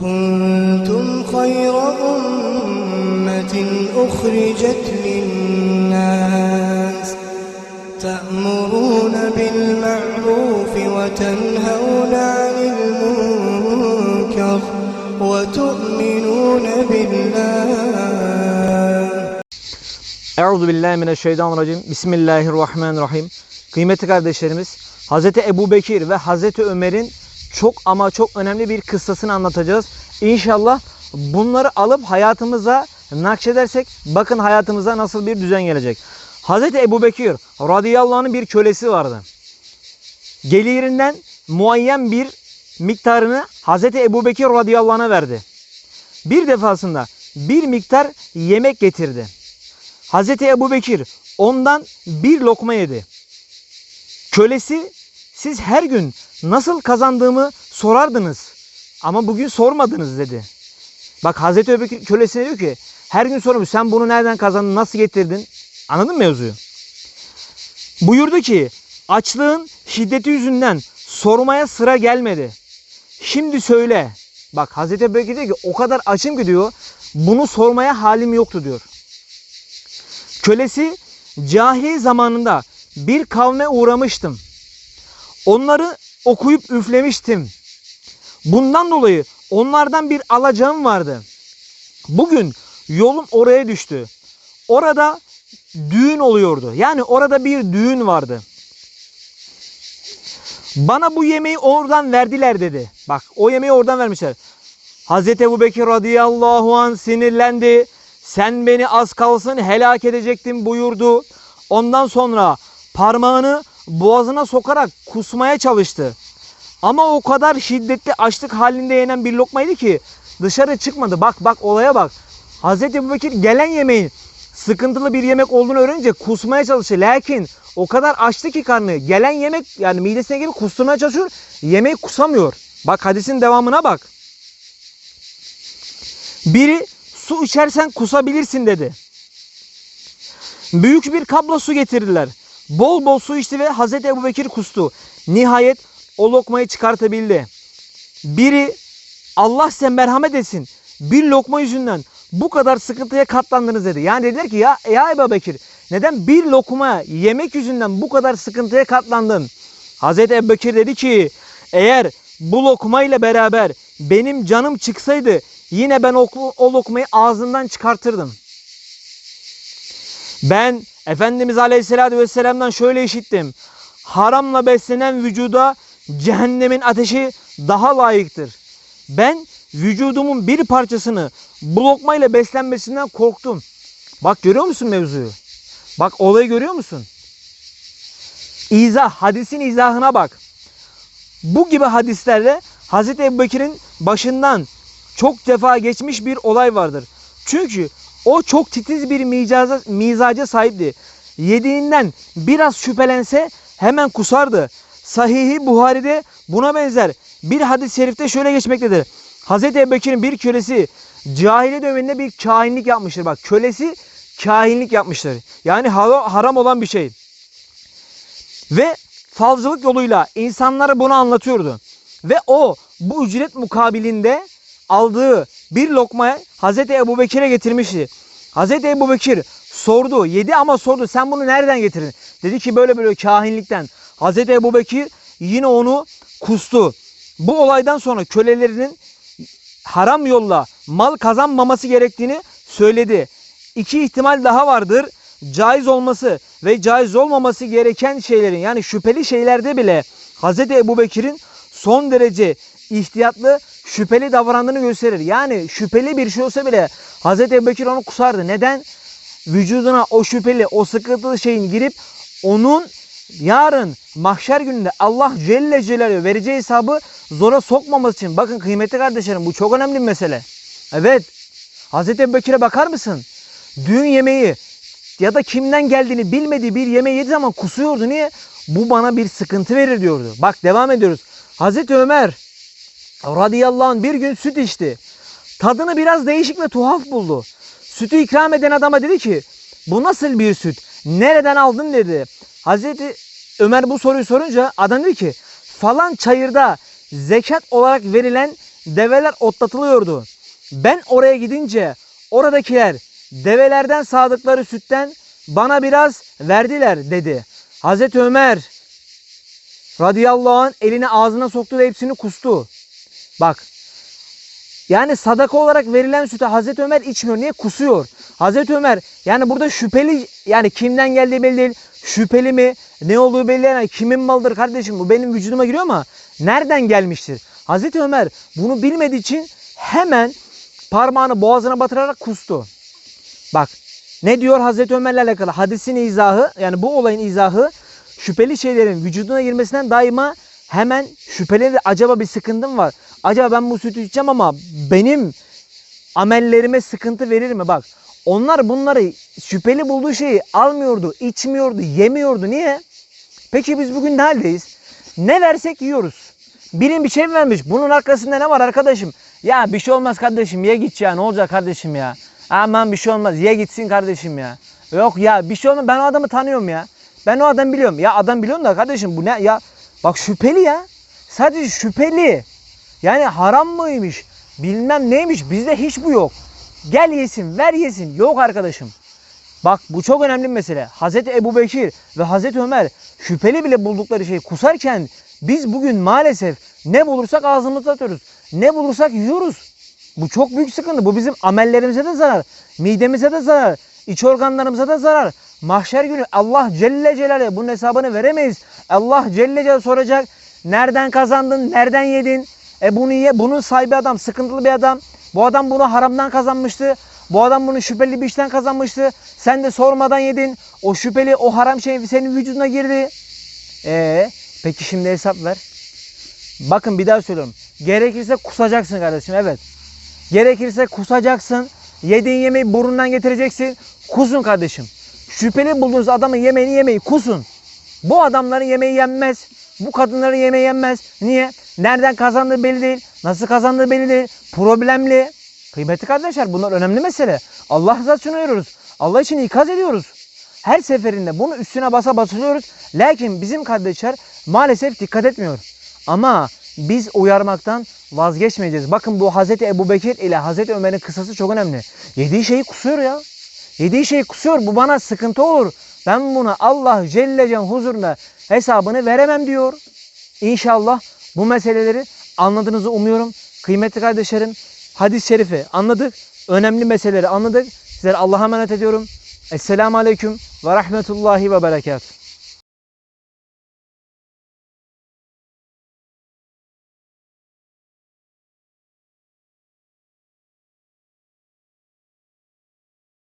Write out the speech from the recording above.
كنتم خير أمة أخرجت للناس تأمرون بالمعروف وتنهون عن المنكر وتؤمنون بالله Euzu billahi mineşşeytanirracim. Bismillahirrahmanirrahim. Kıymetli kardeşlerimiz, Hazreti Ebu Bekir ve Hazreti Ömer'in çok ama çok önemli bir kıssasını anlatacağız. İnşallah bunları alıp hayatımıza nakşedersek bakın hayatımıza nasıl bir düzen gelecek. Hazreti Ebu Bekir radıyallahu anh'ın bir kölesi vardı. Gelirinden muayyen bir miktarını Hazreti Ebu Bekir radıyallahu anh'a verdi. Bir defasında bir miktar yemek getirdi. Hazreti Ebu Bekir ondan bir lokma yedi. Kölesi siz her gün nasıl kazandığımı sorardınız ama bugün sormadınız dedi. Bak Hazreti Ebu Bekir kölesine diyor ki her gün soruyor sen bunu nereden kazandın nasıl getirdin anladın mı mevzuyu? Buyurdu ki açlığın şiddeti yüzünden sormaya sıra gelmedi. Şimdi söyle. Bak Hazreti Ebu Bekir diyor ki o kadar açım ki diyor bunu sormaya halim yoktu diyor. Kölesi cahiliye zamanında bir kavme uğramıştım. Onları okuyup üflemiştim. Bundan dolayı onlardan bir alacağım vardı. Bugün yolum oraya düştü. Orada düğün oluyordu. Yani orada bir düğün vardı. Bana bu yemeği oradan verdiler dedi. Bak o yemeği oradan vermişler. Hazreti Ebu Bekir radıyallahu an sinirlendi. Sen beni az kalsın helak edecektin buyurdu. Ondan sonra parmağını boğazına sokarak kusmaya çalıştı. Ama o kadar şiddetli açlık halinde yenen bir lokmaydı ki dışarı çıkmadı. Bak bak olaya bak. Hazreti Ebu Bekir gelen yemeğin sıkıntılı bir yemek olduğunu öğrenince kusmaya çalıştı. Lakin o kadar açtı ki karnı. Gelen yemek yani midesine gibi kusturmaya çalışıyor. Yemeği kusamıyor. Bak hadisin devamına bak. Biri su içersen kusabilirsin dedi. Büyük bir kablo su getirdiler. Bol bol su içti ve Hazreti Ebu Bekir kustu. Nihayet o lokmayı çıkartabildi. Biri Allah size merhamet etsin. Bir lokma yüzünden bu kadar sıkıntıya katlandınız dedi. Yani dediler ki ya, ya Ebu Bekir neden bir lokma yemek yüzünden bu kadar sıkıntıya katlandın? Hazreti Ebu Bekir dedi ki eğer bu lokma ile beraber benim canım çıksaydı yine ben o, o lokmayı ağzından çıkartırdım. Ben Efendimiz Aleyhisselatü Vesselam'dan şöyle işittim. Haramla beslenen vücuda cehennemin ateşi daha layıktır. Ben vücudumun bir parçasını bu lokmayla beslenmesinden korktum. Bak görüyor musun mevzuyu? Bak olayı görüyor musun? İzah, hadisin izahına bak. Bu gibi hadislerle Hazreti Ebubekir'in başından çok defa geçmiş bir olay vardır. Çünkü o çok titiz bir mizaca, mizaca sahipti. Yediğinden biraz şüphelense hemen kusardı. Sahihi Buhari'de buna benzer bir hadis-i şerifte şöyle geçmektedir. Hazreti Ebubekir'in bir kölesi cahiliye döneminde bir kahinlik yapmıştır. Bak kölesi kahinlik yapmıştır. Yani haram olan bir şey. Ve falcılık yoluyla insanlara bunu anlatıyordu. Ve o bu ücret mukabilinde aldığı bir lokmayı Hazreti Ebu Bekir'e getirmişti. Hazreti Ebu Bekir sordu, yedi ama sordu sen bunu nereden getirdin? Dedi ki böyle böyle kahinlikten. Hazreti Ebu Bekir yine onu kustu. Bu olaydan sonra kölelerinin haram yolla mal kazanmaması gerektiğini söyledi. İki ihtimal daha vardır. Caiz olması ve caiz olmaması gereken şeylerin yani şüpheli şeylerde bile Hazreti Ebu Bekir'in son derece ihtiyatlı şüpheli davrandığını gösterir. Yani şüpheli bir şey olsa bile Hazreti Ebu Bekir onu kusardı. Neden? Vücuduna o şüpheli, o sıkıntılı şeyin girip onun yarın mahşer gününde Allah Celle Celaluhu vereceği hesabı zora sokmaması için. Bakın kıymetli kardeşlerim bu çok önemli bir mesele. Evet. Hazreti Ebu Bekir'e bakar mısın? Düğün yemeği ya da kimden geldiğini bilmediği bir yemeği yediği zaman kusuyordu. Niye? Bu bana bir sıkıntı verir diyordu. Bak devam ediyoruz. Hazreti Ömer radıyallahu anh bir gün süt içti. Tadını biraz değişik ve tuhaf buldu. Sütü ikram eden adama dedi ki bu nasıl bir süt? Nereden aldın dedi. Hazreti Ömer bu soruyu sorunca adam dedi ki falan çayırda zekat olarak verilen develer otlatılıyordu. Ben oraya gidince oradakiler develerden sağdıkları sütten bana biraz verdiler dedi. Hazreti Ömer radıyallahu anh elini ağzına soktu ve hepsini kustu. Bak yani sadaka olarak verilen sütü Hazreti Ömer içmiyor. Niye? Kusuyor. Hazreti Ömer yani burada şüpheli yani kimden geldiği belli değil. Şüpheli mi? Ne olduğu belli değil. Yani kimin malıdır kardeşim? Bu benim vücuduma giriyor ama nereden gelmiştir? Hazreti Ömer bunu bilmediği için hemen parmağını boğazına batırarak kustu. Bak ne diyor Hazreti Ömer'le alakalı hadisin izahı yani bu olayın izahı şüpheli şeylerin vücuduna girmesinden daima hemen şüpheli acaba bir sıkıntım var. Acaba ben bu sütü içeceğim ama benim amellerime sıkıntı verir mi? Bak onlar bunları şüpheli bulduğu şeyi almıyordu, içmiyordu, yemiyordu. Niye? Peki biz bugün ne haldeyiz? Ne versek yiyoruz. Birim bir şey vermiş. Bunun arkasında ne var arkadaşım? Ya bir şey olmaz kardeşim ye git ya ne olacak kardeşim ya. Aman bir şey olmaz ye gitsin kardeşim ya. Yok ya bir şey olmaz ben o adamı tanıyorum ya. Ben o adamı biliyorum. Ya adam biliyorum da kardeşim bu ne ya. Bak şüpheli ya. Sadece şüpheli. Yani haram mıymış? Bilmem neymiş. Bizde hiç bu yok. Gel yesin, ver yesin. Yok arkadaşım. Bak bu çok önemli bir mesele. Hazreti Ebu Bekir ve Hazreti Ömer şüpheli bile buldukları şeyi kusarken biz bugün maalesef ne bulursak ağzımıza atıyoruz. Ne bulursak yiyoruz. Bu çok büyük sıkıntı. Bu bizim amellerimize de zarar. Midemize de zarar. iç organlarımıza da zarar. Mahşer günü Allah Celle Celaluhu bunun hesabını veremeyiz. Allah Celle Celaluhu soracak. Nereden kazandın? Nereden yedin? E bunu ye, bunun sahibi adam sıkıntılı bir adam. Bu adam bunu haramdan kazanmıştı. Bu adam bunu şüpheli bir işten kazanmıştı. Sen de sormadan yedin. O şüpheli, o haram şey senin vücuduna girdi. Ee, peki şimdi hesap ver. Bakın bir daha söylüyorum. Gerekirse kusacaksın kardeşim evet. Gerekirse kusacaksın. Yediğin yemeği burundan getireceksin. Kusun kardeşim. Şüpheli bulduğunuz adamın yemeğini yemeyi kusun. Bu adamların yemeği yenmez. Bu kadınların yemeği yenmez. Niye? Nereden kazandığı belli değil. Nasıl kazandığı belli değil. Problemli. Kıymetli kardeşler bunlar önemli mesele. Allah rızası için uyuyoruz. Allah için ikaz ediyoruz. Her seferinde bunu üstüne basa basılıyoruz. Lakin bizim kardeşler maalesef dikkat etmiyor. Ama biz uyarmaktan vazgeçmeyeceğiz. Bakın bu Hazreti Ebu Bekir ile Hazreti Ömer'in kısası çok önemli. Yediği şeyi kusuyor ya. Yediği şeyi kusuyor. Bu bana sıkıntı olur. Ben buna Allah Celle Can huzurunda hesabını veremem diyor. İnşallah bu meseleleri anladığınızı umuyorum. Kıymetli kardeşlerim hadis-i şerifi anladık. Önemli meseleleri anladık. Sizlere Allah'a emanet ediyorum. Esselamu Aleyküm ve Rahmetullahi ve Berekatuhu.